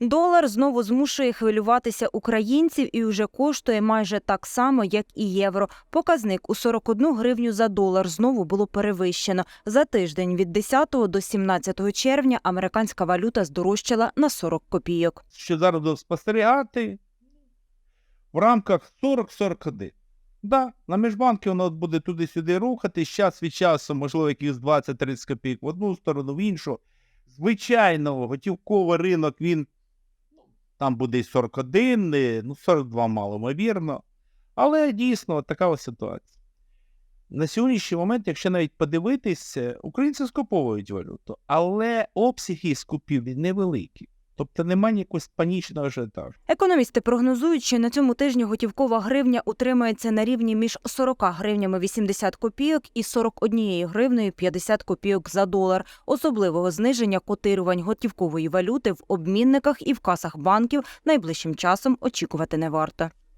Долар знову змушує хвилюватися українців і вже коштує майже так само, як і євро. Показник у 41 гривню за долар знову було перевищено. За тиждень від 10 до 17 червня американська валюта здорожчала на 40 копійок. що зараз спостерігати в рамках 40-41. Да, на міжбанки воно буде туди-сюди рухатись, час від часу, можливо, якихось 20-30 копійок в одну сторону, в іншу. Звичайно, готівковий ринок, він там буде і 41, і, ну, 42 маломовірно. Але дійсно така ось ситуація. На сьогоднішній момент, якщо навіть подивитись, е, українці скуповують валюту, але обсяги скупівлі невеликі. Тобто немає якогось панічного ажіотажу. Економісти прогнозують, що на цьому тижні готівкова гривня утримається на рівні між 40 гривнями 80 копійок і 41 гривнею 50 копійок за долар. Особливого зниження котирувань готівкової валюти в обмінниках і в касах банків найближчим часом очікувати не варто.